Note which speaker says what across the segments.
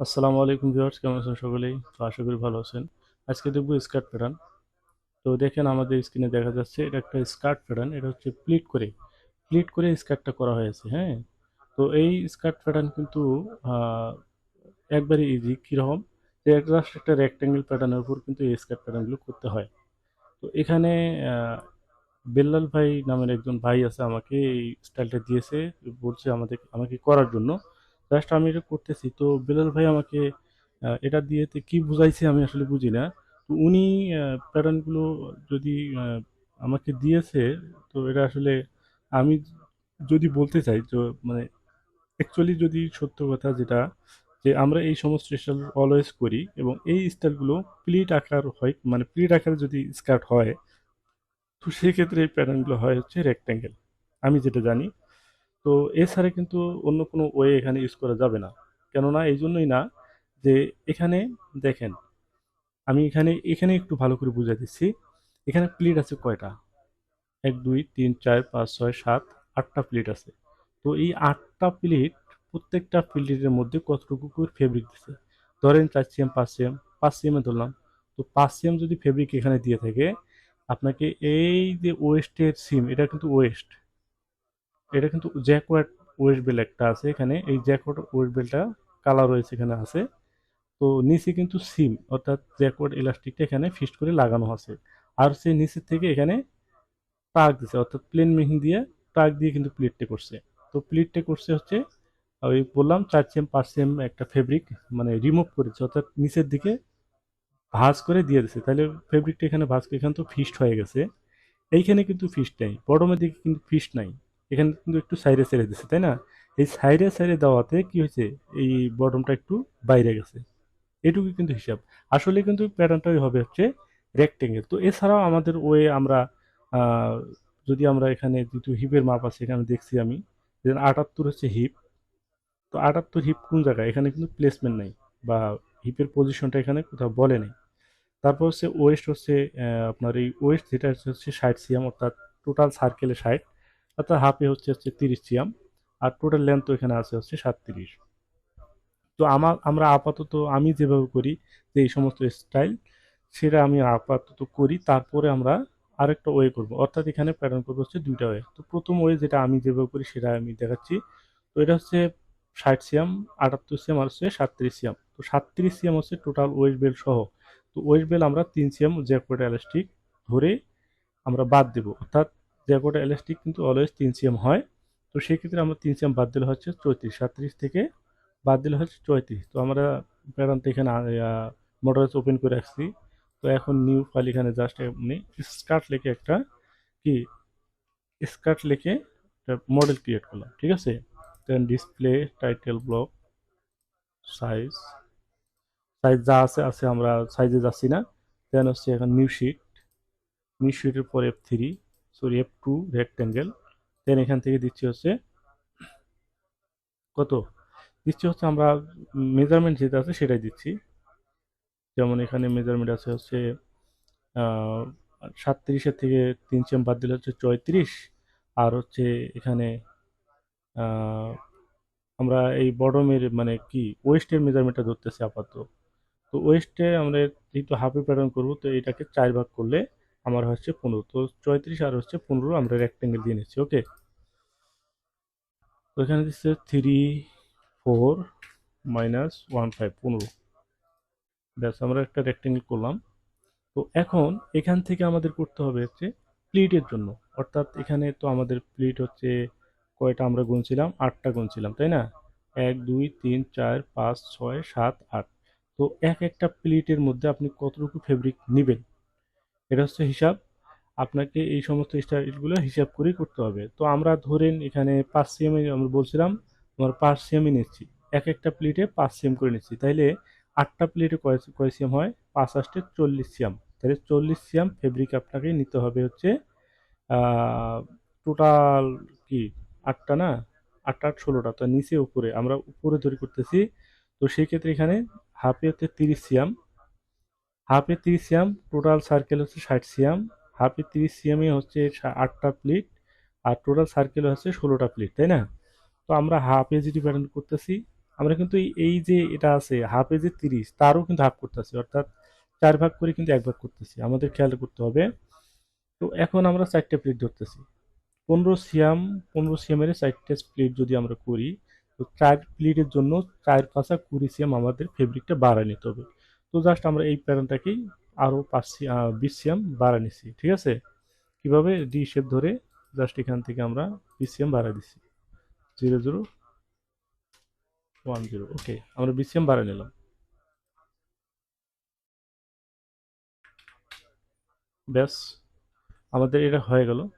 Speaker 1: আসসালামু আলাইকুম ভিউয়ার্স, কেমন আছেন সকলেই? তো আশা করি ভালো আছেন। আজকে দেখব স্কার্ট প্যাটার্ন। তো দেখেন আমাদের স্ক্রিনে দেখা যাচ্ছে, এটা একটা স্কার্ট প্যাটার্ন, এটা হচ্ছে প্লিট করে। প্লিট করে স্কার্টটা করা হয়েছে হ্যাঁ? তো এই স্কার্ট প্যাটার্ন কিন্তু একবারে ইজি কীরকম? যে একটা একটা রেক্ট্যাঙ্গেল প্যাটার্নের উপর কিন্তু এই স্কার্ট প্যাটার্নগুলো করতে হয়। তো এখানে বেল্লাল ভাই নামের একজন ভাই আছে আমাকে এই স্টাইলটা দিয়েছে, বলছে আমাদের, আমাকে করার জন্য। জাস্ট আমি এটা করতেছি। তো বেলাল ভাই আমাকে এটা দিয়েতে কি বুঝাইছে আমি আসলে বুঝি না। তো উনি প্যাটার্নগুলো যদি আমাকে দিয়েছে, তো এটা আসলে আমি যদি বলতে চাই, তো মানে অ্যাকচুয়ালি যদি সত্য কথা যেটা, যে আমরা এই সমস্ত স্টাইল অলওয়েজ করি এবং এই স্টাইলগুলো প্লিট আকার হয় মানে প্লিট আকারে যদি স্কার্ট হয়, তো সেক্ষেত্রে এই প্যাটার্নগুলো হয় হচ্ছে রেক্ট্যাঙ্গেল আমি যেটা জানি তো এছাড়া কিন্তু অন্য কোনো ওয়ে এখানে ইউজ করা যাবে না। কেননা এই জন্যই না যে এখানে দেখেন, আমি এখানে এখানে একটু ভালো করে বুঝাই দিচ্ছি। এখানে প্লেট আছে কয়টা? এক, দুই, তিন, চার, পাঁচ, ছয়, সাত, আটটা প্লেট আছে। তো এই আটটা প্লেট প্রত্যেকটা প্লেটের মধ্যে কতটুকু করে ফেব্রিক দিছে? ধরেন চার সিএম পাঁচ সিএম পাঁচ সিএমে ধরলাম। তো পাঁচ সিএম যদি ফেব্রিক এখানে দিয়ে থাকে, আপনাকে এই যে ওয়েস্টের সিম এটা কিন্তু ওয়েস্ট এটা কিন্তু জ্যাকওয়ার্ড ওয়েস্ট বেল একটা আছে এখানে। এই জ্যাকওয়ার্ড ওয়েস্ট বেলটা কালার রয়েছে এখানে আছে। তো নিচে কিন্তু সিম, অর্থাৎ জ্যাকওয়ার্ড ইলাস্টিকটা এখানে ফিস্ট করে লাগানো আছে। আর সে নিচের থেকে এখানে টাক দিছে, অর্থাৎ প্লেন মেহিন দিয়ে টাক দিয়ে কিন্তু প্লেটটা করছে। তো প্লেটটা করছে হচ্ছে ওই বললাম চার সিএম পাঁচ সিএম একটা ফেব্রিক মানে রিমুভ করেছে, অর্থাৎ নিচের দিকে ভাঁজ করে দিয়ে দিছে। তাহলে ফেব্রিকটা এখানে ভাঁজ করে, এখানে তো ফিস্ট হয়ে গেছে। এইখানে কিন্তু ফিস্ট নাই বটমের দিকে কিন্তু ফিস্ট নাই। এখানে কিন্তু একটু সাইডে ছেড়ে দিছে, তাই না? এই সাইডে সাইডে দেওয়াতে কি হয়েছে? এই বটমটা একটু বাইরে গেছে। এটুকু কিন্তু হিসাব। আসলে কিন্তু প্যাটার্নটাই হবে হচ্ছে রেক্টেঙ্গেল তো এছাড়াও আমাদের ওয়ে আমরা যদি আমরা এখানে যেহেতু হিপের মাপ আছে, এখানে দেখছি আমি আটাত্তর হচ্ছে হিপ। তো আটাত্তর হিপ কোন জায়গায়? এখানে কিন্তু প্লেসমেন্ট নাই, বা হিপের পজিশনটা এখানে কোথাও বলে নেই। তারপর হচ্ছে ওয়েস্ট হচ্ছে আপনার এই ওয়েস্ট যেটা হচ্ছে হচ্ছে ষাট সিএম অর্থাৎ টোটাল সার্কেলে ষাট। অর্থাৎ হাফে হচ্ছে হচ্ছে তিরিশ সিএম আর টোটাল লেন্থ এখানে আছে হচ্ছে সাতত্রিশ। তো আমার আমরা আপাতত আমি যেভাবে করি, যে এই সমস্ত স্টাইল সেটা আমি আপাতত করি, তারপরে আমরা আরেকটা ওয়ে করব। অর্থাৎ এখানে প্যাটার্ন করব হচ্ছে দুইটা ওয়ে তো প্রথম ওয়ে যেটা আমি যেভাবে করি, সেটা আমি দেখাচ্ছি। তো এটা হচ্ছে ষাট সিএম আটাত্তর সিএম আর হচ্ছে সাতত্রিশ সিএম তো সাতত্রিশ সিএম হচ্ছে টোটাল ওয়েস্ট বেল্ট সহ। তো ওয়েস্ট বেল্ট আমরা তিন সিএম জ্যাকপোর্ট এলাস্টিক ধরে আমরা বাদ দেবো। অর্থাৎ জ্যাকপোর্ট এলাস্টিক কিন্তু অলওয়েজ তিন সিএম হয়। তো সেক্ষেত্রে আমরা তিন সিএম বাদ দিলে হচ্ছে চৌত্রিশ সাতত্রিশ থেকে বাদ দিলে হচ্ছে চৌত্রিশ। তো আমরা প্যাটার্নটা এখানে মডারেস ওপেন করে রাখছি। তো এখন নিউ ফাইল এখানে জাস্ট এমনি স্কার্ট লিখে একটা কি স্কার্ট লিখে একটা মডেল ক্রিয়েট করলাম, ঠিক আছে? Then display title block size size যা আছে আছে আমরা সাইজে যাচ্ছি না। দেন হচ্ছে এখন নিউ শিট নিউ শিটের পর F three sorry F two rectangle then এখান থেকে দিচ্ছি হচ্ছে কত? দিচ্ছি হচ্ছে আমরা মেজারমেন্ট যেটা আছে সেটাই দিচ্ছি। যেমন এখানে মেজারমেন্ট আছে হচ্ছে সাতত্রিশের থেকে তিন সেম বাদ দিলে হচ্ছে চৌত্রিশ। আর হচ্ছে এখানে আমরা এই বটমের মানে কি ওয়েস্টের মেজারমেন্টটা ধরতেছি আপাতত। তো ওয়েস্টে আমরা যেহেতু হাফে প্যাটার্ন করব, তো এটাকে চার ভাগ করলে আমার হচ্ছে পনেরো, তো চৌত্রিশ আর হচ্ছে পনেরো, আমরা রেক্টেঙ্গেল দিয়ে নিচ্ছি ওকে তো এখানে দিচ্ছে three four minus one five পনেরো। ব্যাস, আমরা একটা রেক্টেঙ্গেল করলাম। তো এখন এখান থেকে আমাদের করতে হবে হচ্ছে প্লিটের জন্য। অর্থাৎ এখানে তো আমাদের প্লিট হচ্ছে কয়টা আমরা গুনছিলাম? আটটা গুনছিলাম, তাই না? এক, দুই, তিন, চার, পাঁচ, ছয়, সাত, আট। তো এক একটা প্লিটের মধ্যে আপনি কতটুকু ফেব্রিক নেবেন? এটা হচ্ছে হিসাব, আপনাকে এই সমস্ত স্টাইলগুলো হিসাব করেই করতে হবে। তো আমরা ধরেন এখানে পাঁচ সিএম আমরা বলছিলাম আমরা পাঁচ সিএমই নিচ্ছি। এক একটা প্লেটে পাঁচ সিএম করে নিচ্ছি। তাইলে আটটা প্লেটে কয় কয় সিএম হয়? পাঁচ আষ্টে চল্লিশ সিএম। তাহলে চল্লিশ সিএম ফেব্রিক আপনাকে নিতে হবে হচ্ছে টোটাল কি? আটটা না? আটটা আট ষোলোটা। তো নিচে উপরে, আমরা উপরে ধরে করতেছি। তো সেই ক্ষেত্রে এখানে হাফে হচ্ছে তিরিশ সিএম। হাফে তিরিশ সিএম টোটাল সার্কেল হচ্ছে ষাট সিএম। হাফে তিরিশ সিএমে হচ্ছে আটটা প্লেট আর টোটাল সার্কেল হচ্ছে ষোলোটা প্লেট তাই না? তো আমরা হাফ এজিটি প্যাটার্ন করতেছি, আমরা কিন্তু এই- যে এটা আছে হাফে যে তিরিশ, তারও কিন্তু হাফ করতেছি, অর্থাৎ চার ভাগ করে কিন্তু এক ভাগ করতেছি। আমাদের খেয়াল করতে হবে। তো এখন আমরা চারটে প্লেট ধরতেছি। পনেরো সিয়াম পনেরো সিয়ামের চারটে প্লেট যদি আমরা করি, তো চার প্লেটের জন্য চার পাঁচা কুড়ি সিয়াম আমাদের ফেব্রিকটা বাড়ায় নিতে হবে। তো জাস্ট আমরা এই প্যাটার্নটাকেই আরও পাঁচ সি- আহ, বিশ সিয়াম বাড়ায় নিচ্ছি ঠিক আছে? কীভাবে? ডি শেপ ধরে জাস্ট এখান থেকে আমরা বিশ সিয়াম বাড়ায় দিচ্ছি zero zero one zero okay আমরা বিশ সিয়াম বাড়ায় নিলাম। ব্যাস আমাদের এটা হয়ে গেল।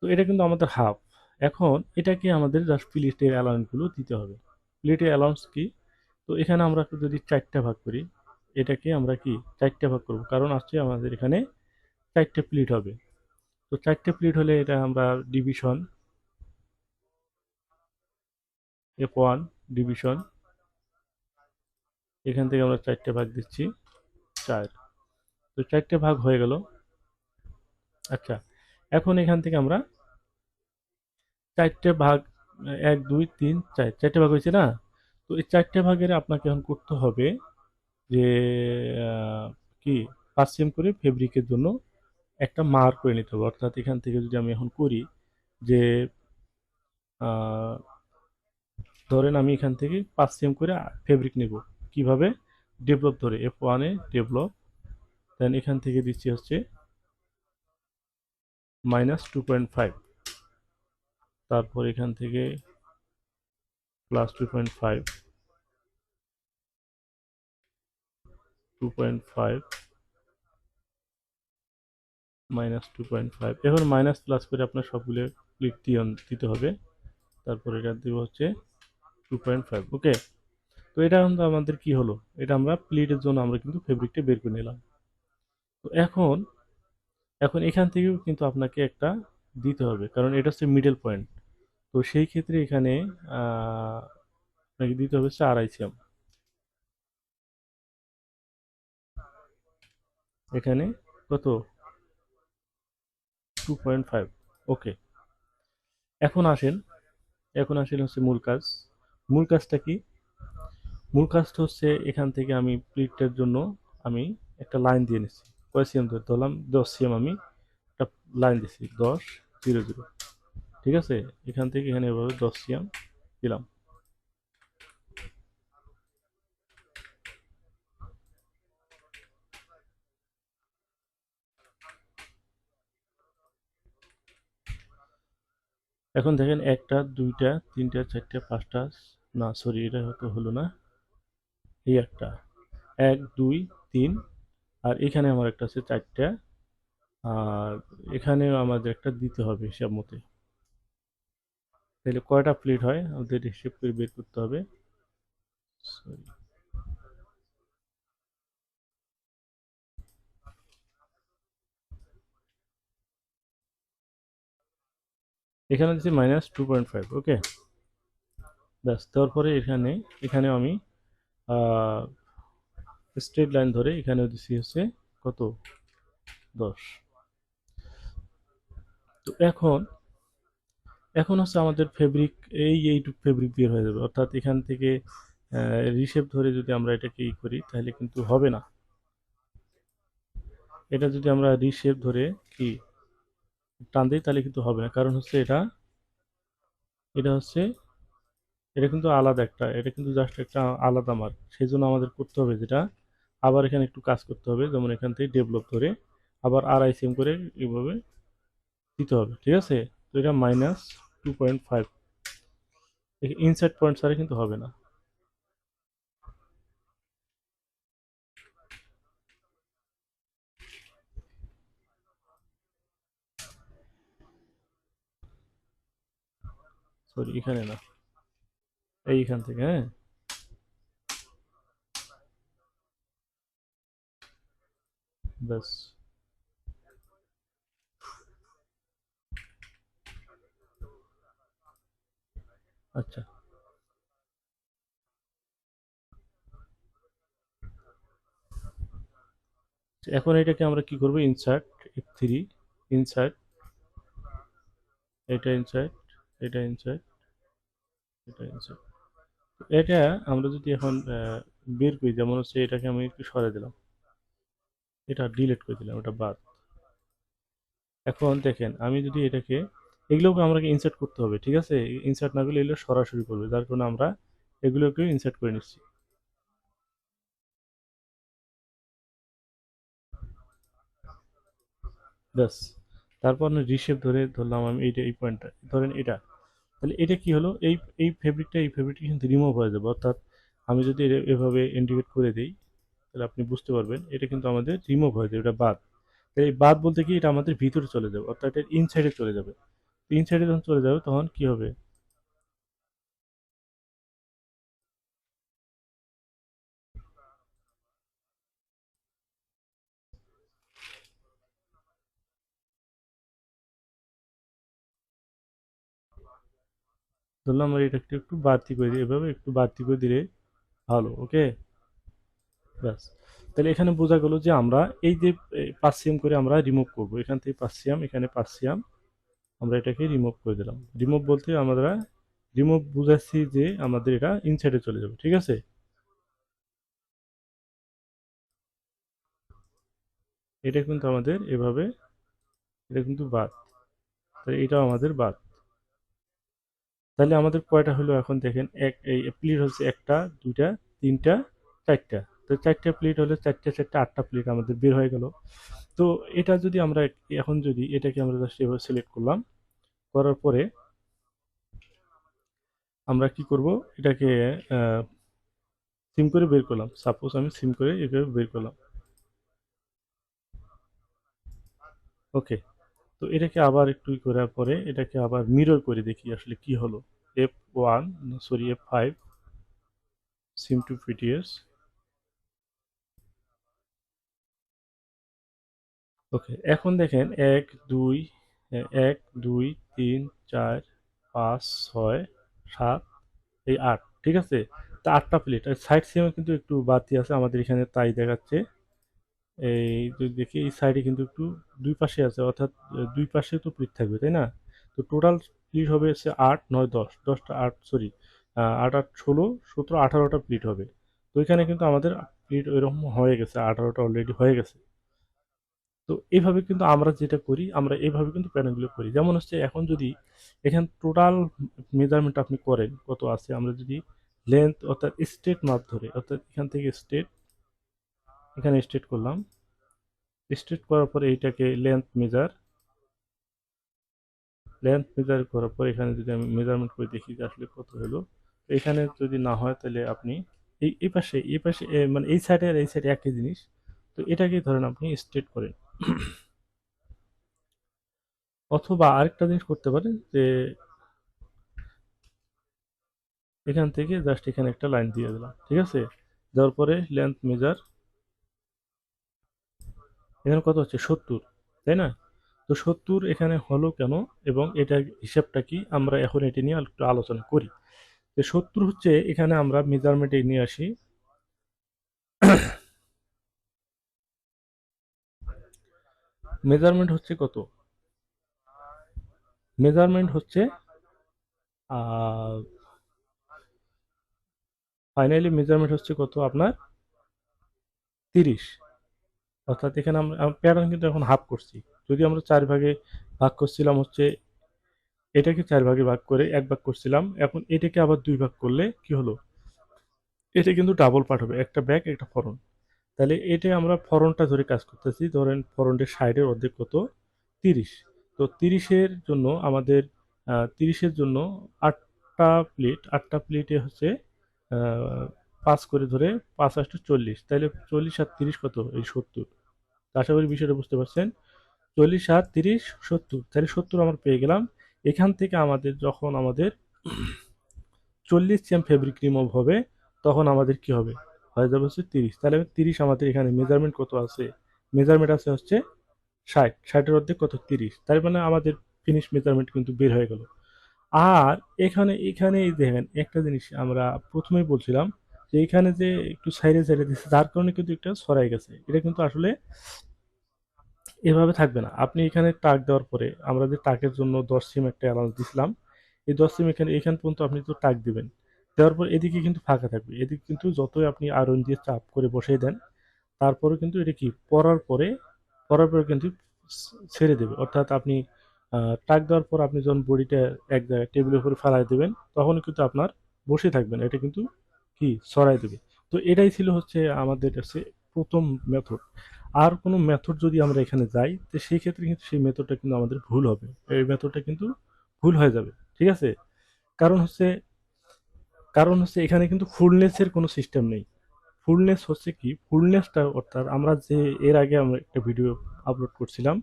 Speaker 1: তো এটা কিন্তু আমাদের হাফ। এখন এটাকে আমাদের জাস্ট প্লেটের অ্যালাউন্সগুলো দিতে হবে। প্লেটের অ্যালাউন্স কি? তো এখানে আমরা যদি চারটা ভাগ করি এটাকে আমরা কি চারটে ভাগ করব? কারণ আসছে আমাদের এখানে চারটে প্লেট হবে। তো চারটে প্লেট হলে এটা আমরা ডিভিশন এফ ওয়ান ডিভিশন এখান থেকে আমরা চারটে ভাগ দিচ্ছি চার। তো চারটে ভাগ হয়ে গেল। আচ্ছা এখন এখান থেকে আমরা চারটে ভাগ, এক, দুই, তিন, চার। চারটে ভাগ হয়েছে না? তো এই চারটে ভাগের আপনাকে এখন করতে হবে যে কি পাঁচ সেম করে ফেব্রিকের জন্য একটা মার করে নিতে হবে। অর্থাৎ এখান থেকে যদি আমি এখন করি যে ধরেন আমি এখান থেকে পাঁচ সেম করে ফেব্রিক নেব। কীভাবে? ডেভেলপ ধরে এফ ওয়ানে ডেভেলপ দেন এখান থেকে দিচ্ছি হচ্ছে মাইনাস টু পয়েন্ট ফাইভ তারপর এখান থেকে plus two point five two point five minus two point five এখন মাইনাস প্লাস করে আপনার সবগুলো ক্লিক দিয়ে দিতে হবে। তারপর এটা দিব হচ্ছে টু পয়েন্ট ফাইভ ওকে তো এটা কিন্তু আমাদের কি হলো? এটা আমরা প্লেটের জন্য আমরা কিন্তু ফেব্রিকটা বের করে নিলাম। তো এখন এখন এখান থেকেও কিন্তু আপনাকে একটা দিতে হবে, কারণ এটা হচ্ছে মিডল পয়েন্ট তো সেই ক্ষেত্রে এখানে আপনাকে দিতে হবে হচ্ছে আড়াই এখানে কত? টু পয়েন্ট ফাইভ ওকে এখন আসেন এখন আসেন হচ্ছে মূল কাজ। মূল কাজটা কি? মূল কাজটা হচ্ছে এখান থেকে আমি প্লিটের জন্য আমি একটা লাইন দিয়ে নিচ্ছি। কয় সিএম ধরে ধরলাম? দশ সিএম আমি একটা লাইন দিচ্ছি। দশ, জিরো জিরো। ঠিক আছে? এখান থেকে এখানে এভাবে দশ সিএম দিলাম। এখন দেখেন একটা, দুইটা, তিনটা, চারটা, পাঁচটা, না সরি এটা হয়তো হলো না। এই একটা। এক, দুই, তিন, আর এখানে আমার একটা আছে চারটা। আর এখানেও আমাদের একটা দিতে হবে হিসাব মতে। তাহলে কয়টা প্লেট হয়? আমাদের হিসেব করে বের করতে হবে। সরি এখানে দিচ্ছি minus two point five okay ব্যাস, তারপরে এখানে, এখানেও আমি স্ট্রেট লাইন ধরে এখানেও দিচ্ছি হচ্ছে কত? দশ। তো এখন এখন হচ্ছে আমাদের ফেব্রিক এই এইটুক ফেব্রিক বের হয়ে যাবে। অর্থাৎ এখান থেকে রিশেপ ধরে যদি আমরা এটাকে ই করি, তাহলে কিন্তু হবে না। এটা যদি আমরা রিশেপ ধরে কি টান দিই, তাহলে কিন্তু হবে না। কারণ হচ্ছে এটা এটা হচ্ছে, এটা কিন্তু আলাদা একটা, এটা কিন্তু জাস্ট একটা আলাদা মার্ক সেই জন্য আমাদের করতে হবে যেটা, আবার এখানে একটু কাজ করতে হবে, যেমন এখান থেকে ডেভেলপ ধরে আবার আড়াই সেম করে এইভাবে দিতে হবে, ঠিক আছে? তো এটা minus two point five inside point ছাড়া কিন্তু হবে না। সরি এখানে না। এইখান থেকে হ্যাঁ? ব্যাস। আচ্ছা। এখন এটাকে আমরা কি করব? ইনসার্ট এফ থ্রি ইনসার্ট এটা ইনসার্ট এটা ইনসার্ট এটা আমরা যদি এখন বের করি, যেমন হচ্ছে এটাকে আমি একটু সরে দিলাম। এটা করে দিলাম এটা বাদ। এখন দেখেন, আমি যদি এটাকে, এগুলোকে ইনসার্ট করতে হবে, ঠিক আছে? ইনসার্ট না করলে এগুলো সরাসরি করবে, যার কারণে আমরা এগুলোকে ইনসার্ট করে নিচ্ছি। ব্যাস। তারপর রিশেপ ধরে ধরলাম, আমি এইটা, এই পয়েন্টটা ধরেন এটা। তাহলে এটা কি হলো? এই এই ফেব্রিকটা এই ফেব্রিকটা কিন্তু রিমুভ হয়ে যাবে। অর্থাৎ আমি যদি এভাবে ইন্ডিকেট করে দিই, তাহলে আপনি বুঝতে পারবেন, এটা কিন্তু আমাদের রিমুভ হয়ে যাবে, এটা বাদ। তাহলে এই বাদ বলতে কি, এটা আমাদের ভিতরে চলে যাবে, অর্থাৎ এটা ইনসাইডে চলে যাবে। ইনসাইডে যখন চলে যাবে, তখন কি হবে? ধরলাম আমরা এটা একটু একটু বাড়তি করে দিই। এভাবে একটু বাড়তি করে দিলে ভালো ওকে ব্যাস। তাহলে এখানে বোঝা গেল যে আমরা এই যে পার্সিয়াম করে আমরা রিমুভ করব। এখান থেকে পার্সিয়াম এখানে পার্সিয়াম আমরা এটাকে রিমুভ করে দিলাম। রিমুভ বলতে আমরা রিমুভ বুঝাচ্ছি যে আমাদের এটা ইনসাইডে চলে যাবে, ঠিক আছে? এটা কিন্তু আমাদের এভাবে, এটা কিন্তু বাদ। তাহলে এটাও আমাদের বাদ। তাহলে আমাদের কয়টা হলো এখন দেখেন? এক, এই প্লেট হচ্ছে একটা, দুইটা, তিনটা, চারটা। তো চারটা প্লেট হলে চারটা চারটা, আটটা প্লেট আমাদের বের হয়ে গেল। তো এটা যদি আমরা এখন যদি এটাকে আমরা জাস্ট এভাবে সিলেক্ট করলাম, করার পরে আমরা কি করব? এটাকে সিম করে বের করলাম। সাপোজ আমি সিম করে এভাবে বের করলাম। ওকে তো এটাকে আবার একটু করার পরে এটাকে আবার মিরর করে দেখি আসলে কি হলো। F one sorry F five seam to PTS okay এখন দেখেন এক, দুই এক, দুই, তিন, চার, পাঁচ, ছয়, সাত, এই আট, ঠিক আছে? তা আটটা প্লেট সাইড সিমে কিন্তু একটু বাড়তি আছে, আমাদের এখানে তাই দেখাচ্ছে। এই যদি দেখি এই সাইডে কিন্তু একটু দুই পাশে আছে, অর্থাৎ দুই পাশে তো প্লিট থাকবে, তাই না? তো টোটাল প্লিট হবে হচ্ছে আট, নয়, দশ, দশটা আট সরি আট আট, ষোলো, সতেরো, আঠারোটা প্লিট হবে। তো এখানে কিন্তু আমাদের প্লিট ওইরকম হয়ে গেছে, আঠারোটা অলরেডি হয়ে গেছে। তো এইভাবে কিন্তু আমরা যেটা করি, আমরা এইভাবে কিন্তু প্যানেলগুলো করি। যেমন হচ্ছে এখন যদি এখান টোটাল মেজারমেন্ট আপনি করেন, কত আছে, আমরা যদি লেন্থ অর্থাৎ স্টেট মাপ ধরে, অর্থাৎ এখান থেকে স্টেট এখানে স্টেট করলাম। স্টেট করার পরে এইটাকে লেন্থ মেজার লেন্থ মেজার করার পর এখানে যদি আমি মেজারমেন্ট করে দেখি যে আসলে কত হলো এখানে যদি না হয় তাহলে আপনি এই এই পাশে এই পাশে মানে এই সাইডে আর এই সাইডে একই জিনিস। তো এটাকে ধরেন আপনি স্ট্রেট করেন। অথবা আরেকটা জিনিস করতে পারেন যে এখান থেকে জাস্ট এখানে একটা লাইন দিয়ে দিলাম, ঠিক আছে? দেওয়ার পরে লেন্থ মেজার এখানে কত হচ্ছে? সত্তর, তাই না? তো সত্তর এখানে হলো কেন? এবং এটার হিসাবটা কি? আমরা এখন এটি নিয়ে একটু আলোচনা করি। যে সত্তর হচ্ছে এখানে আমরা মেজারমেন্টে নিয়ে আসি। মেজারমেন্ট হচ্ছে কত? মেজারমেন্ট হচ্ছে ফাইনালি মেজারমেন্ট হচ্ছে কত আপনার? তিরিশ। অর্থাৎ এখানে আমরা প্যাটার্ন কিন্তু এখন হাফ করছি। যদি আমরা চার ভাগে ভাগ করছিলাম হচ্ছে, এটাকে চার ভাগে ভাগ করে এক ভাগ করছিলাম, এখন এটাকে আবার দুই ভাগ করলে কি হলো? এটা কিন্তু ডাবল পার্ট হবে, একটা ব্যাক একটা ফরন তাহলে এটা আমরা ফরনটা ধরে কাজ করতেছি, ধরেন ফরন্টের সাইডের অর্ধেক কত? তিরিশ। তো তিরিশের জন্য আমাদের তিরিশের জন্য আটটা প্লেট আটটা প্লেটে হচ্ছে পাঁচ করে ধরে পাঁচ আসতে চল্লিশ। তাহলে চল্লিশ আর তিরিশ কত? এই সত্তর। আশা করি বিষয়টা বুঝতে পারছেন। চল্লিশ আর তিরিশ, সত্তর। তাহলে সত্তর আমরা পেয়ে গেলাম। এখান থেকে আমাদের যখন আমাদের চল্লিশ সিএম ফেব্রিক রিমুভ হবে, তখন আমাদের কি হবে? হয়ে যাবে হচ্ছে তিরিশ। তাহলে তিরিশ আমাদের এখানে মেজারমেন্ট কত আছে? মেজারমেন্ট আছে হচ্ছে ষাট। ষাটের অর্ধেক কত? তিরিশ। তার মানে আমাদের ফিনিশ মেজারমেন্ট কিন্তু বের হয়ে গেল। আর এখানে এখানে দেখেন, একটা জিনিস আমরা প্রথমেই বলছিলাম যে এখানে যে একটু সাইডে সাইডে দিচ্ছে যার কারণে কিন্তু একটা সরাই গেছে। এটা কিন্তু আসলে এভাবে থাকবে না। আপনি এখানে টাক দেওয়ার পরে আমরা যে টাকের জন্য দশ সিম একটা অ্যালাউন্স দিছিলাম, এই দশ সিম এখানে, এখান পর্যন্ত আপনি তো টাক দিবেন। দেওয়ার পর এদিকে কিন্তু ফাঁকা থাকবে। এদিকে কিন্তু যতই আপনি আয়রন দিয়ে চাপ করে বসিয়ে দেন, তারপরে কিন্তু এটা কি? পরার পরে পরার পরে কিন্তু ছেড়ে দেবে। অর্থাৎ আপনি টাক দেওয়ার পর আপনি যখন বডিটা এক জায়গায় টেবিলের উপরে ফেলাই দেবেন, তখন কিন্তু আপনার বসে থাকবেন। এটা কিন্তু কি? সরাই দেবে। তো এটাই ছিল হচ্ছে আমাদের কাছে প্রথম মেথড আর কোনো মেথড যদি আমরা এখানে যাই, তো সেই ক্ষেত্রে কিন্তু সেই মেথডটা কিন্তু আমাদের ভুল হবে। এই মেথডটা কিন্তু ভুল হয়ে যাবে, ঠিক আছে? কারণ হচ্ছে কারণ হচ্ছে এখানে কিন্তু ফুলনেসের কোনো সিস্টেম নেই। ফুলনেস হচ্ছে কি? ফুলনেসটা অর্থাৎ আমরা যে এর আগে আমরা একটা ভিডিও আপলোড করছিলাম,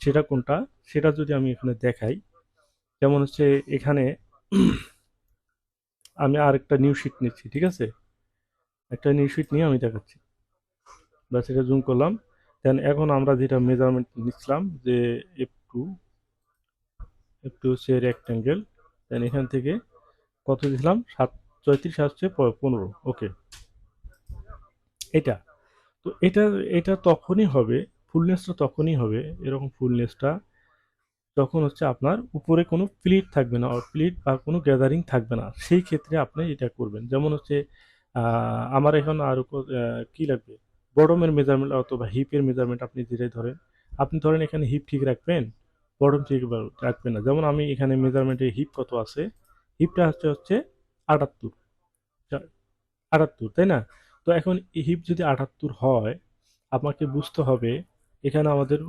Speaker 1: সেটা কোনটা? সেটা যদি আমি এখানে দেখাই, যেমন হচ্ছে এখানে আমি আর একটা নিউ শিট নিচ্ছি, ঠিক আছে? একটা নিউ শিট নিয়ে আমি দেখাচ্ছি। ব্যাস এটা জুম করলাম দেন এখন আমরা যেটা মেজারমেন্ট নিচ্ছিলাম, যে এফ টু এফ টু হচ্ছে রেক্ট্যাঙ্গেল দেন এখান থেকে কত দিছিলাম? সাত চৌত্রিশ আসছে পনেরো। ওকে এটা। তো এটা এটা তখনই হবে ফুলনেসটা তখনই হবে, এরকম ফুলনেসটা তখন হচ্ছে আপনার উপরে কোনো প্লিট থাকবে না প্লিট বা কোনো গ্যাদারিং থাকবে না, সেই ক্ষেত্রে আপনি এটা করবেন। যেমন হচ্ছে আমার এখন আর কি লাগবে? বডমের মেজারমেন্ট অথবা হিপের মেজারমেন্ট আপনি যেটাই ধরেন আপনি ধরেন এখানে হিপ ঠিক রাখবেন, বডম ঠিক রাখবেন না। যেমন আমি এখানে মেজারমেন্টে হিপ কত আছে? হিপটা হচ্ছে হচ্ছে আটাত্তর। আটাত্তর, তাই না? তো এখন হিপ যদি আটাত্তর হয় আমাকে বুঝতে হবে এখানে আমাদের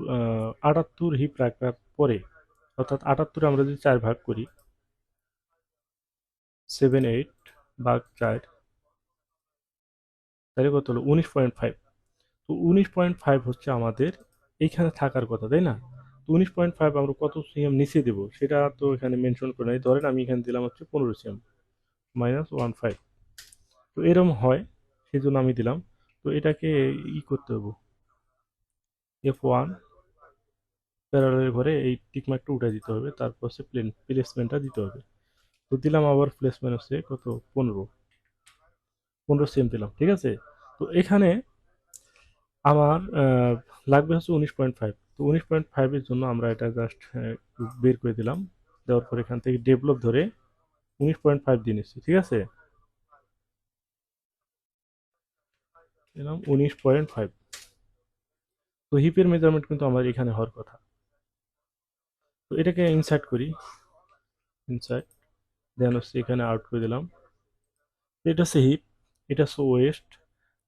Speaker 1: আটাত্তর হিপ রাখার পরে, অর্থাৎ আটাত্তরে আমরা যদি চার ভাগ করি সেভেন এইট ভাগ চার, তাহলে কত হলো? উনিশ পয়েন্ট ফাইভ তো উনিশ পয়েন্ট ফাইভ হচ্ছে আমাদের এইখানে থাকার কথা, তাই না? তো উনিশ পয়েন্ট ফাইভ আমরা কত সিএম নিচে দেবো? সেটা তো এখানে মেনশন করে নাই। ধরেন আমি এখানে দিলাম হচ্ছে পনেরো সিএম মাইনাস ওয়ান ফাইভ তো এরকম হয় সেই জন্য আমি দিলাম। তো এটাকে ই করতে হবে। এফ ওয়ান প্যারালের ঘরে এই টিকমার্কটা উঠে দিতে হবে। তারপর হচ্ছে প্লেন প্লেসমেন্টটা দিতে হবে। তো দিলাম আবার প্লেসমেন্ট হচ্ছে কত? পনেরো। পনেরো সেম দিলাম, ঠিক আছে? তো এখানে আমার লাগবে হচ্ছে উনিশ পয়েন্ট ফাইভ তো উনিশ পয়েন্ট ফাইভের জন্য আমরা এটা জাস্ট বের করে দিলাম। দেওয়ার পর এখান থেকে ডেভেলপ ধরে উনিশ পয়েন্ট ফাইভ দিয়ে নিচ্ছি, ঠিক আছে? দিলাম উনিশ পয়েন্ট ফাইভ তো হিপের মেজারমেন্ট কিন্তু আমার এখানে হওয়ার কথা। তো এটাকে ইনসার্ট করি। ইনসার্ট দেন হচ্ছে এখানে আউট করে দিলাম। এটা হচ্ছে হিপ, এটা হচ্ছে ওয়েস্ট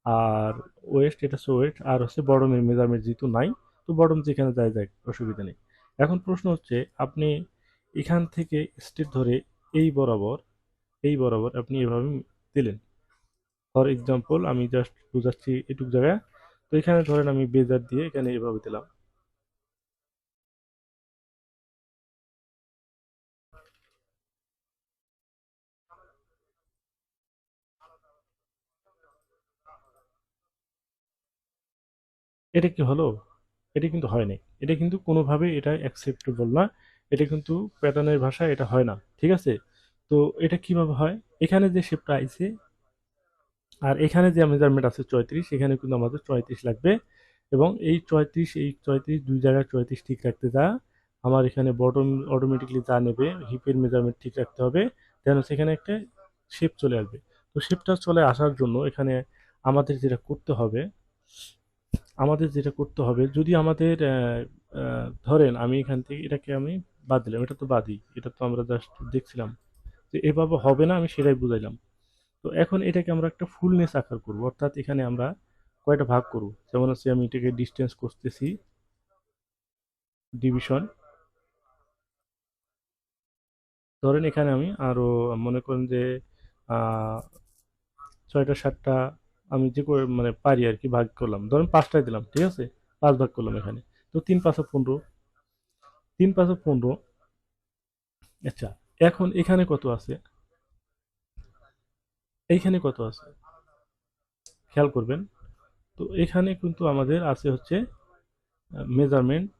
Speaker 1: আর ওয়েস্ট এটা হচ্ছে ওয়েস্ট, আর হচ্ছে বডমের মেজারমেন্ট যেহেতু নাই, তো বটম যেখানে যায় যায়, অসুবিধা নেই। এখন প্রশ্ন হচ্ছে, আপনি এখান থেকে স্টেট ধরে এই বরাবর এই বরাবর আপনি এভাবে দিলেন। ফর এক্সাম্পল, আমি জাস্ট বুঝাচ্ছি এটুক জায়গায়, তো এখানে ধরেন আমি বেজার দিয়ে এখানে এভাবে দিলাম। এটা কি হলো? এটা কিন্তু হয় নাই। এটা কিন্তু কোনোভাবে এটা অ্যাকসেপ্টেবল না। এটা কিন্তু প্যাটার্নের ভাষা এটা হয় না। ঠিক আছে? তো এটা কীভাবে হয়? এখানে যে শেপটা আইছে, আর এখানে যে মেজারমেন্ট আছে চৌত্রিশ এখানে কিন্তু আমাদের চৌত্রিশ লাগবে। এবং এই চৌত্রিশ এই চৌত্রিশ দুই জায়গায় চৌত্রিশ ঠিক রাখতে যা, আমার এখানে বটম অটোমেটিকলি যা নেবে হিপের মেজারমেন্ট ঠিক রাখতে হবে। দেন সেখানে একটা শেপ চলে আসবে। তো শেপটা চলে আসার জন্য এখানে আমাদের যেটা করতে হবে আমাদের যেটা করতে হবে, যদি আমাদের ধরেন আমি এখান থেকে এটাকে আমি বাদ দিলাম, এটা তো বাদই, এটা তো আমরা জাস্ট দেখছিলাম। যে এভাবে হবে না, আমি সেটাই বুঝাইলাম। তো এখন এটাকে আমরা একটা ফুলনেস আকার করব, অর্থাৎ এখানে আমরা কয়টা ভাগ করব? যেমন হচ্ছে আমি এটাকে ডিস্টেন্স করতেছি ডিভিশন ধরেন এখানে আমি আরও মনে করেন যে ছয়টা, সাতটা আমি যে করে মানে পারি আর কি, ভাগ করলাম। ধরেন পাঁচটায় দিলাম, ঠিক আছে? পাঁচ ভাগ করলাম এখানে। তো তিন পাঁচা পনেরো। তিন পাঁচা পনেরো। আচ্ছা এখন এখানে কত আছে? এইখানে কত আছে? খেয়াল করবেন। তো এখানে কিন্তু আমাদের আছে হচ্ছে মেজারমেন্ট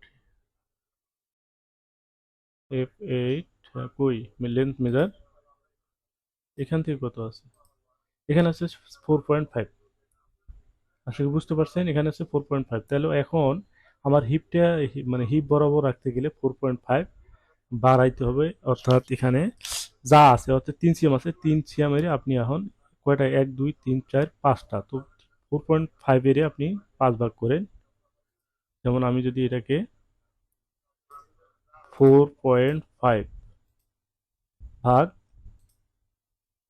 Speaker 1: এফ এইট কই? লেন্থ মেজার এখান থেকে কত আছে? এখানে আছে ফোর পয়েন্ট ফাইভ আসলে বুঝতে পারছেন, এখানে আছে ফোর পয়েন্ট ফাইভ তাহলে এখন আমার হিপটা মানে হিপ বরাবর রাখতে গেলে ফোর পয়েন্ট ফাইভ বাড়াইতে হবে, অর্থাৎ এখানে যা আছে, অর্থাৎ তিন সিএম আছে, তিন সিএমের আপনি এখন কয়টা? এক, দুই, তিন, চার, পাঁচটা। তো ফোর পয়েন্ট ফাইভ এর আপনি পাঁচ ভাগ করেন। যেমন আমি যদি এটাকে ফোর পয়েন্ট ফাইভ ভাগ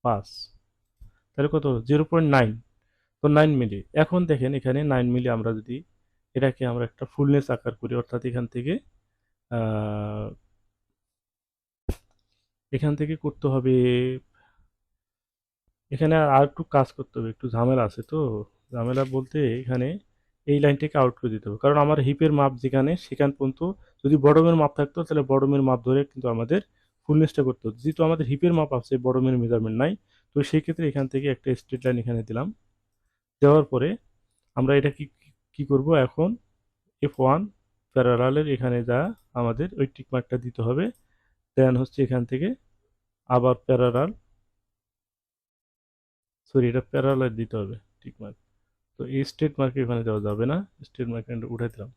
Speaker 1: পাঁচ, তাহলে কত? জিরো পয়েন্ট নাইন তো নাইন মিলি এখন দেখেন এখানে নাইন মিলি আমরা যদি এটাকে আমরা একটা ফুলনেস আকার করি, অর্থাৎ এখান থেকে এখান থেকে করতে হবে, এখানে আর একটু কাজ করতে হবে, একটু ঝামেলা আছে তো। ঝামেলা বলতে এখানে এই লাইনটাকে আউট করে দিতে হবে। কারণ আমার হিপের মাপ যেখানে, সেখান পর্যন্ত যদি বডমের মাপ থাকতো, তাহলে বডমের মাপ ধরে কিন্তু আমাদের ফুলনেসটা করতে হতো। যেহেতু আমাদের হিপের মাপ আছে বডমের মেজারমেন্ট নাই, তো সেই ক্ষেত্রে এখান থেকে একটা স্ট্রেট লাইন এখানে দিলাম। দেওয়ার পরে আমরা এটা কি কি করব এখন? এফ ওয়ান প্যারালালের এখানে যা আমাদের ওই টিক মার্কটা দিতে হবে। দেন হচ্ছে এখান থেকে আবার প্যারালাল সরি এটা প্যারালাল দিতে হবে টিকমার্ক তো এই স্টেট মার্ক এখানে দেওয়া যাবে না। স্টেট মার্ক উঠাই দিলাম।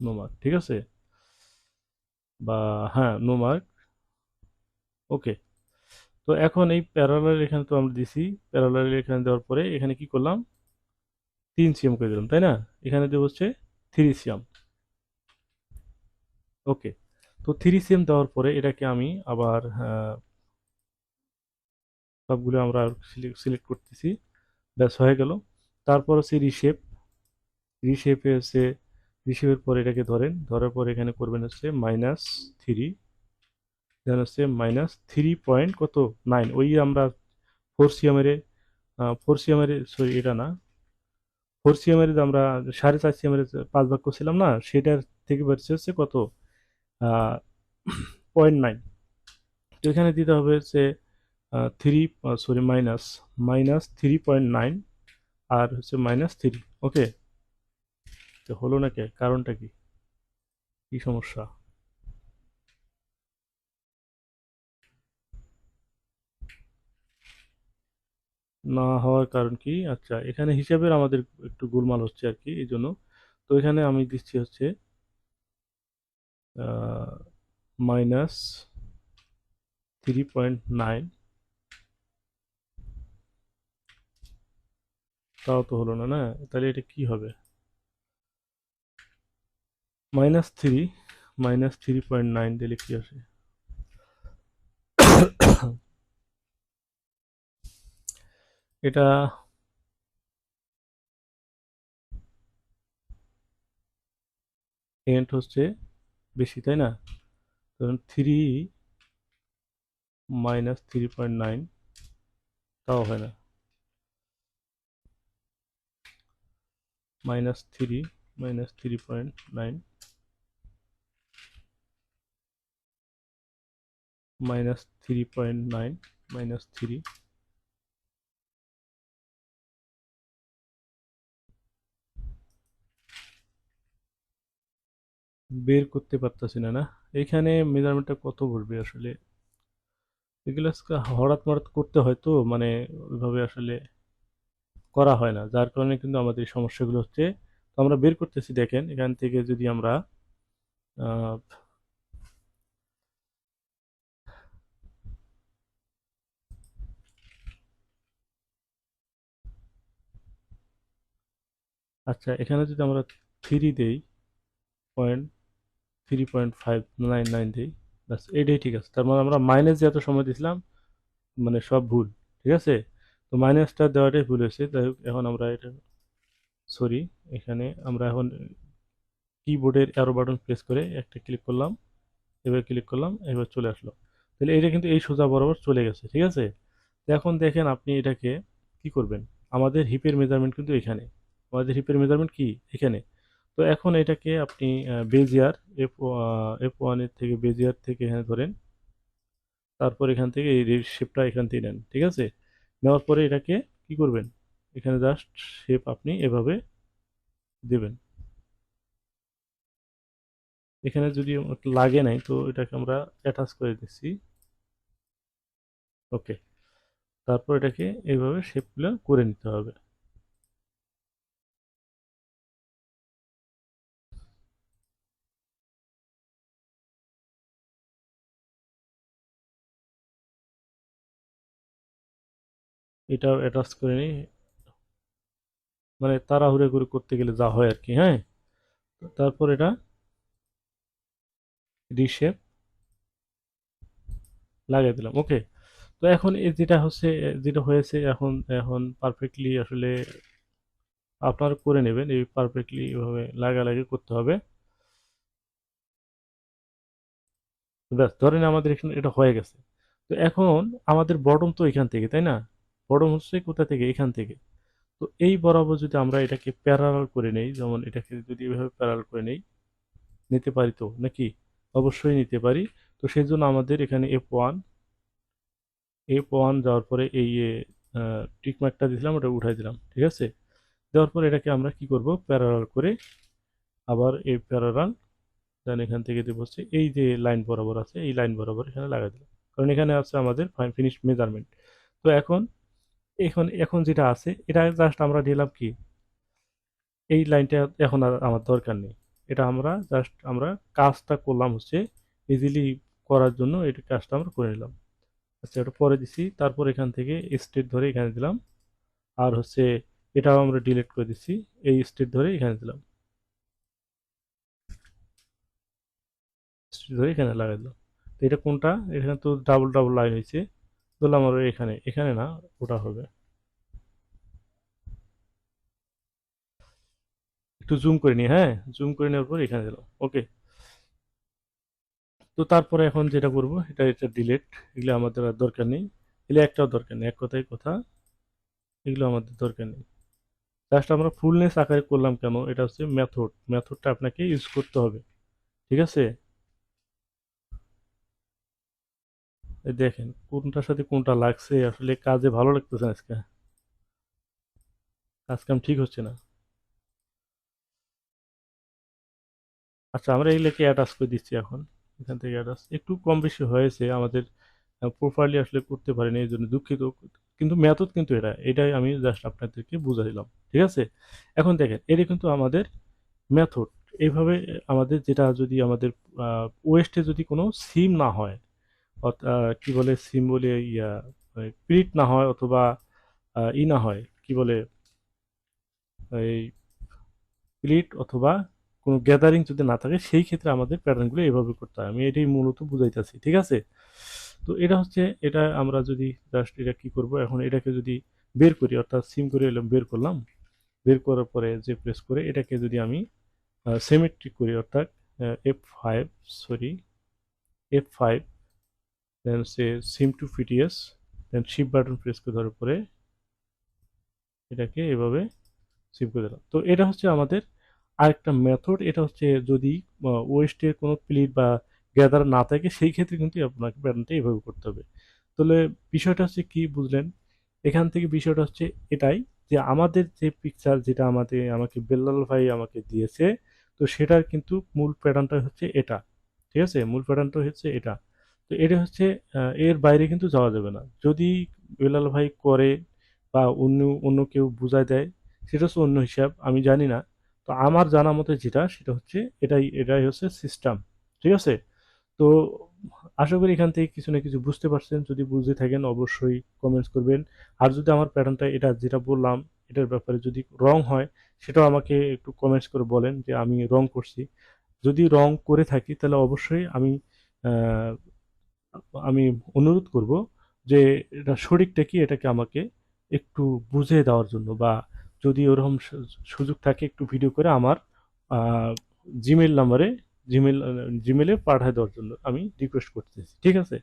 Speaker 1: নো মার্ক ঠিক আছে? বা হ্যাঁ নো মার্ক ওকে তো এখন এই প্যারালাল এখানে তো আমরা দিছি। প্যারালাল এখানে দেওয়ার পরে এখানে কি করলাম? তিন সিএম করে দিলাম, তাই না? এখানে দেবো হচ্ছে থ্রি সিএম ওকে, তো থ্রি সিএম দেওয়ার পরে এটাকে আমি আবার সবগুলো আমরা সিলেক্ট করতেছি। ব্যাস, হয়ে গেল। তারপর হচ্ছে রিশেপ রিশেপে হচ্ছে রিশেপের পরে এটাকে ধরেন। ধরার পর এখানে করবেন হচ্ছে মাইনাস থ্রি দেন হচ্ছে মাইনাস থ্রি পয়েন্ট কত? নাইন ওই আমরা ফোর সিএমের ফোর সরি এটা না। ফোর আমরা সাড়ে চার সিএমের পাঁচ ভাগ করছিলাম না, সেটার থেকে বেরোচ্ছে হচ্ছে কত? পয়েন্ট নাইন তো এখানে দিতে হবে হচ্ছে three sorry minus minus three point nine আর হচ্ছে মাইনাস থ্রি ওকে তো হলো না কে? কারণটা কি? কি সমস্যা? না হওয়ার কারণ কি? আচ্ছা এখানে হিসাবের আমাদের একটু গোলমাল হচ্ছে আর কি, এই জন্য। তো এখানে আমি দিচ্ছি হচ্ছে মাইনাস থ্রি পয়েন্ট নাইন তাও তো হলো না না? তাহলে এটা কি হবে? Minus three minus three point nine দিলে কি আসে? এটা এন্ড হচ্ছে বেশি, তাই না? ধরুন three minus three point nine তাও হয় না। Minus three minus three point nine minus three point nine minus three বের করতে পারতেছি না না? এখানে মেজারমেন্টটা কত বলবে আসলে? এগুলো হঠাৎ মরাৎ করতে হয় তো মানে ওইভাবে আসলে করা হয় না। যার কারণে কিন্তু আমাদের এই সমস্যাগুলো হচ্ছে, তো আমরা বের করতেছি দেখেন, এখান থেকে যদি আমরা আচ্ছা এখানে যদি আমরা থ্রি দেই point three point five nine nine দিই ব্যাস এইটাই ঠিক আছে। তার মানে আমরা মাইনাস যে এত সময় দিয়েছিলাম মানে সব ভুল, ঠিক আছে? তো মাইনাসটা দেওয়াটাই ভুল হয়েছে। যাই হোক, এখন আমরা এটা সরি এখানে আমরা এখন কিবোর্ডের অ্যারো বাটন প্রেস করে একটা ক্লিক করলাম, এবার ক্লিক করলাম, এবার চলে আসলো। তাহলে এটা কিন্তু এই সোজা বরাবর চলে গেছে, ঠিক আছে? এখন দেখেন আপনি এটাকে কি করবেন? আমাদের হিপের মেজারমেন্ট কিন্তু এখানে। আমাদের হিপের মেজারমেন্ট কি? এখানে। তো এখন এটাকে আপনি বেজিয়ার, এফ এফ ওয়ানের থেকে বেজিয়ার থেকে এখানে ধরেন। তারপর এখান থেকে এই শেপটা এখান থেকে নেন, ঠিক আছে? নেওয়ার পরে এটাকে কি করবেন? এখানে জাস্ট শেপ আপনি এভাবে দেবেন। এখানে যদি লাগে নাই, তো এটাকে আমরা অ্যাটাচ করে দিচ্ছি। ওকে তারপর এটাকে এইভাবে শেপগুলো করে নিতে হবে। এটা অ্যাটাচ করে নিই। মানে তাড়াহুড়ে করে করতে গেলে যা হয় আর কি হ্যাঁ? তারপর এটা রিশেপ লাগিয়ে দিলাম ওকে তো এখন এই যেটা হচ্ছে, যেটা হয়েছে এখন এখন পারফেক্টলি আসলে আপনারা করে নেবেন, এই পারফেক্টলি এভাবে লাগালাগি করতে হবে। ব্যাস, ধরেন আমাদের এখানে এটা হয়ে গেছে। তো এখন আমাদের বটম তো এখান থেকে, তাই না? বটম হচ্ছে কোথা থেকে? এখান থেকে। তো এই বরাবর যদি আমরা এটাকে প্যারাল করে নেই, যেমন এটাকে যদি এভাবে প্যারাল করে নেই, নিতে পারি তো? নাকি? অবশ্যই নিতে পারি। তো সেই জন্য আমাদের এখানে এফ ওয়ান এফ ওয়ান যাওয়ার পরে এই টিক মার্কটা দিয়েছিলাম ওটা উঠাই দিলাম, ঠিক আছে? দেওয়ার পর এটাকে আমরা কি করব? প্যারালাল করে আবার এই প্যারালাল দেন এখান থেকে দেবো হচ্ছে এই যে লাইন বরাবর আছে, এই লাইন বরাবর এখানে লাগাই দিলাম। কারণ এখানে আছে আমাদের ফিনিশ মেজারমেন্ট তো এখন এখন এখন যেটা আছে, এটা জাস্ট আমরা দিলাম কি? এই লাইনটা এখন আর আমার দরকার নেই। এটা আমরা জাস্ট আমরা কাজটা করলাম হচ্ছে ইজিলি করার জন্য এটা কাজটা আমরা করে নিলাম। আচ্ছা এটা পরে দিছি, তারপর এখান থেকে স্টেট ধরে এখানে দিলাম। আর হচ্ছে এটাও আমরা ডিলিট করে দিছি, এই স্টেট ধরে এখানে দিলাম। স্টেট ধরে এখানে লাগাই দিলাম। তো এটা কোনটা? এখানে তো ডাবল ডাবল লাইন হয়েছে। ধরলাম আমরা এখানে এখানে না, ওটা হবে। একটু জুম করে নিই হ্যাঁ? জুম করে নেওয়ার পর এখানে দিলাম ওকে তো তারপরে এখন যেটা করব, এটা এটা ডিলেট এগুলো আমাদের আর দরকার নেই। এগুলো একটাও দরকার নেই, এক কথায় কথা। এগুলো আমাদের দরকার নেই। জাস্ট আমরা ফুলনেস আকারে করলাম কেন? এটা হচ্ছে মেথড মেথডটা আপনাকে ইউজ করতে হবে। ঠিক আছে? দেখেন, কোনটার সাথে কোনটা লাগছে, আসলে কাজে ভালো লাগতেছে না আজকে। কাজ কাম ঠিক হচ্ছে না। আচ্ছা আমরা এগুলোকে অ্যাটাচ করে দিচ্ছি এখন? এখান থেকে অ্যাটাচ একটু কম বেশি হয়েছে, আমাদের প্রপারলি আসলে করতে পারিনি, এই জন্য দুঃখিত। কিন্তু মেথড কিন্তু এটা এটাই আমি জাস্ট আপনাদেরকে বুঝা দিলাম, ঠিক আছে? এখন দেখেন, এটা কিন্তু আমাদের মেথড এইভাবে আমাদের যেটা যদি আমাদের ওয়েস্টে যদি কোনো সিম না হয় কি বলে সিম বলে ইয়া প্রিট না হয় অথবা ই না হয়, কি বলে, এই প্লিট অথবা কোনো গ্যাদারিং যদি না থাকে, সেই ক্ষেত্রে আমাদের প্যাটার্নগুলো এভাবে করতে হয়। আমি এটাই মূলত বুঝাইতেছি, ঠিক আছে? তো এটা হচ্ছে, এটা আমরা যদি জাস্ট এটা কি করব, এখন এটাকে যদি বের করি, অর্থাৎ সিম করে এলাম, বের করলাম, বের করার পরে যে প্রেস করে, এটাকে যদি আমি সেমেট্রিক করি, অর্থাৎ F five sorry F five then সে সিম টু ফিটিএস দেন শিপ বাটন প্রেস করে দেওয়ার পরে এটাকে এভাবে সিম করে দিলাম। তো এটা হচ্ছে আমাদের আরেকটা মেথড এটা হচ্ছে যদি ওয়েস্টের কোনো প্লিট বা গ্যাদার না থাকে, সেই ক্ষেত্রে কিন্তু আপনাকে প্যাটার্নটা এভাবে করতে হবে। তাহলে বিষয়টা হচ্ছে কি বুঝলেন? এখান থেকে বিষয়টা হচ্ছে এটাই যে আমাদের যে পিকচার যেটা আমাদের, আমাকে বেল্লাল ভাই আমাকে দিয়েছে, তো সেটার কিন্তু মূল প্যাটার্নটা হচ্ছে এটা। ঠিক আছে? মূল প্যাটার্নটা হচ্ছে এটা। তো এটা হচ্ছে এর বাইরে কিন্তু যাওয়া যাবে না। যদি বেলাল ভাই করে বা অন্য অন্য কেউ বুঝায় দেয়, সেটা হচ্ছে অন্য হিসাব, আমি জানি না। তো আমার জানা মতে যেটা, সেটা হচ্ছে এটাই এটাই হচ্ছে সিস্টেম ঠিক আছে? তো আশা করি এখান থেকে কিছু না কিছু বুঝতে পারছেন। যদি বুঝতে থাকেন, অবশ্যই কমেন্টস করবেন। আর যদি আমার প্যাটার্নটা এটা যেটা বললাম, এটার ব্যাপারে যদি রং হয়, সেটাও আমাকে একটু কমেন্টস করে বলেন যে আমি রং করছি। যদি রং করে থাকি, তাহলে অবশ্যই আমি আমি অনুরোধ করব যে এটা সঠিকটা কি? এটাকে আমাকে একটু বুঝে দেওয়ার জন্য বা যদি ওরকম সুযোগ থাকে একটু ভিডিও করে আমার জিমেল নাম্বারে জিমেল জিমেলে পাঠায় দেওয়ার জন্য আমি রিকোয়েস্ট করতেছি। ঠিক আছে?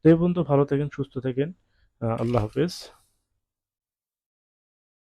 Speaker 1: তো এই পর্যন্ত ভালো থাকেন, সুস্থ থাকেন। আল্লাহ হাফেজ।